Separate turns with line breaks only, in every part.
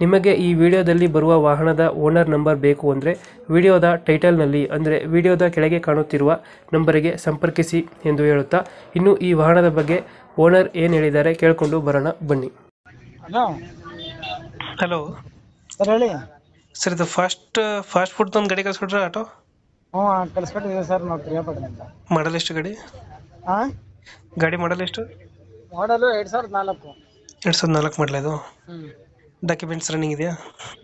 ನಿಮಗೆ ಈ ವಿಡಿಯೋದಲ್ಲಿ ಬರುವ ವಾಹನದ ಓನರ್ ನಂಬರ್ ಬೇಕು ಅಂದರೆ ವಿಡಿಯೋದ ಟೈಟಲ್ನಲ್ಲಿ ಅಂದರೆ ವಿಡಿಯೋದ ಕೆಳಗೆ ಕಾಣುತ್ತಿರುವ ನಂಬರಿಗೆ ಸಂಪರ್ಕಿಸಿ ಎಂದು ಹೇಳುತ್ತಾ ಇನ್ನು ಈ ವಾಹನದ ಬಗ್ಗೆ ಓನರ್ ಏನು ಹೇಳಿದ್ದಾರೆ ಕೇಳಿಕೊಂಡು ಬರೋಣ ಬನ್ನಿ.
ಹಲೋ
ಹಲೋ
ಸರ್ ಹೇಳಿ.
ಸರ್ ಇದು ಫಾಸ್ಟ್ ಫಾಸ್ಟ್ ಫುಡ್ ಒಂದು ಗಾಡಿ ಕಳಿಸ್ಕೊಟ್ರೆ ಆಟೋ?
ಹ್ಞೂ ಕಳಿಸ್ಕೊಟ್ಟಿದ್ದೀವಿ ಸರ್ ನಾವು ಪ್ರಿಯಾಪಟ್ಟಣದಿಂದ
ಮಾಡಲ್ ಎಷ್ಟು ಗಾಡಿ?
ಹಾಂ
ಗಾಡಿ ಮಾಡಲ್ ಎಷ್ಟು?
ಮಾಡಲು ಎರಡು ಸಾವಿರದ ನಾಲ್ಕು.
ಎರಡು ಸಾವಿರದ ನಾಲ್ಕು ಮಾಡಲ ಇದು?
ಹ್ಞೂ
ಡಾಕ್ಯುಮೆಂಟ್ಸ್ ರನ್ನಿಂಗ್ ಇದೆಯಾ?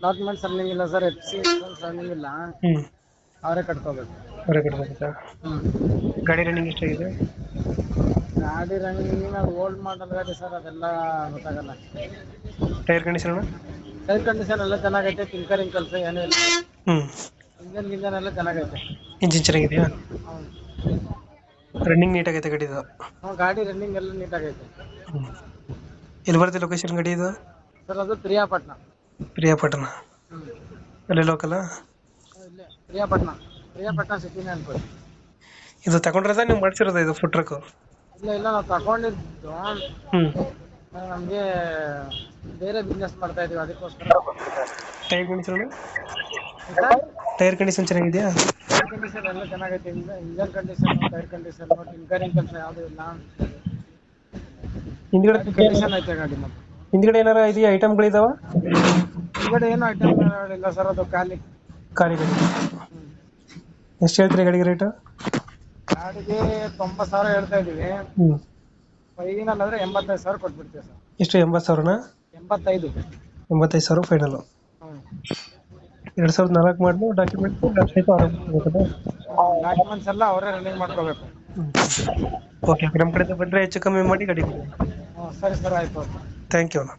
ಡಾಕ್ಯುಮೆಂಟ್ಸ್ ರನ್ನಿಂಗ್ ಇಲ್ಲ ಸರ್ ಎಫ್ ಸಿ ರನ್ನಿಂಗ್ ಇಲ್ಲ.
ಹ್ಞೂ
ಅವರೇ ಕಟ್ಕೋಬೇಕು.
ಅವರೇ ಕಟ್ಬೇಕಾ
ಹ್ಞೂ
ಗಾಡಿ ರನ್ನಿಂಗ್ ಎಷ್ಟಾಗಿದೆ?
ಗಾಡಿ ರನ್ನಿಂಗ್ ಓಲ್ಡ್ ಮಾಡಲ್ ಗಾಡಿ ಸರ್ ಅದೆಲ್ಲ ಗೊತ್ತಾಗಲ್ಲ.
ಟೈರ್ ಕಂಡೀಷನ್
ಟೈರ್ ಕಂಡೀಷನ್ ಎಲ್ಲ ಚೆನ್ನಾಗೈತೆ ಟಿಂಕರಿಂಗ್ ಕೆಲಸ ಏನೂ ಇಲ್ಲ.
ಹ್ಞೂ
ಇಂಜನ್ ಗಿಂಜನ್ ಎಲ್ಲ ಚೆನ್ನಾಗೈತೆ.
ಇಂಜಿನ್ ಚೆನ್ನಾಗಿದೆಯಾ?
ಹ್ಞೂ
ರನ್ನಿಂಗ್ ನೀಟಾಗೈತೆ ಗಾಡಿದು.
ಹ್ಞೂ ಗಾಡಿ ರನ್ನಿಂಗ್ ಎಲ್ಲ ನೀಟಾಗೈತೆ
ಎಲ್ಲಿ ಬರುತ್ತೆ ಲೊಕೇಶನ್ ಗಾಡಿ ಇದು?
ಸರ್ ಅದು ಪ್ರಿಯಾಪಟ್ಟಣ.
ಪ್ರಿಯಾಪಟ್ಟಣ? ಅಲ್ಲೇ ಲೋಕಲ
ಇಲ್ಲೇ ಪ್ರಿಯಾಪಟ್ಟಣ. ಪ್ರಿಯಾಪಟ್ಟಣ ಸಿಟಿನೇ ಅನ್ಕೊಳ್ಳಿ.
ಇದು ತಗೊಂಡ್ರದ ನೀವು ಮಾಡ್ಸಿರೋದು ಇದು ಫುಡ್ ಟ್ರಕ್
ಇಲ್ಲ ಇಲ್ಲ ನಾವು ತಗೊಂಡಿದ್ದು. ನಮಗೆ ಬೇರೆ ಬಿಸ್ನೆಸ್ ಮಾಡ್ತಾ ಇದೀವಿ ಅದಕ್ಕೋಸ್ಕರ
ಟೈರ್ ಕಂಡೀಷನ್ ಟೈರ್ ಕಂಡೀಷನ್ ಚೆನ್ನಾಗಿದೆಯಾ?
ಕಂಡೀಷನ್ ಎಲ್ಲ ಚೆನ್ನಾಗೈತೆ. Engine condition tyre condition tinkering ಕೆಲಸ ಯಾವುದೂ ಇಲ್ಲ.
ಹಿಂದ್ಗಡೆ
ಕಂಡೀಷನ್ ಐತೆ ಗಾಡಿ ಮತ್ತೆ.
ಹಿಂದ್ಗಡೆ ಏನಾರ ಇದೆಯಾ ಐಟಮ್ಗಳಿದಾವ
ಹಿಂದ್ಗಡೆ ಏನು ಐಟಮ್ ಇಲ್ಲ ಸರ್ ಅದು ಖಾಲಿ.
ಖಾಲಿ ಗಾಡಿ ಎಷ್ಟು ಹೇಳ್ತೀರಿ ಗಾಡಿಗೆ ರೇಟ್
ಗಾಡಿಗೆ ತೊಂಬತ್ತು ಸಾವಿರ ಹೇಳ್ತಾ ಇದೀವಿ
ಹ್ಮ್.
ಫೈನಲ್ ಅಂದ್ರೆ ಎಂಬತ್ತೈದು ಸಾವಿರ ಕೊಟ್ಬಿಡ್ತೀವಿ ಸರ್
ಎಷ್ಟು ಎಂಬತ್ತು ಸಾವಿರನಾ?
ಎಂಬತ್ತೈದು.
ಎಂಬತ್ತೈದು ಸಾವಿರ ಫೈನಲ್
ಹ್ಮ್.
ಎರಡು ಸಾವಿರದ ನಾಲ್ಕು ಮಾಡಲು ಡಾಕ್ಯುಮೆಂಟ್
ಡಾಕ್ಯುಮೆಂಟ್ಸ್ ಎಲ್ಲ ಅವರೇ ರನ್ನಿಂಗ್ ಮಾಡ್ಕೋಬೇಕು
ಓಕೆ ನಮ್ಮ ಕಡೆಯಿಂದ ಬಂದರೆ ಹೆಚ್ಚು ಕಮ್ಮಿ ಮಾಡಿ ಗಾಡಿ ಕೊಡಿ.
ಹ್ಞೂ ಸರಿ ಸರ್ ಆಯ್ತು.
Thank you.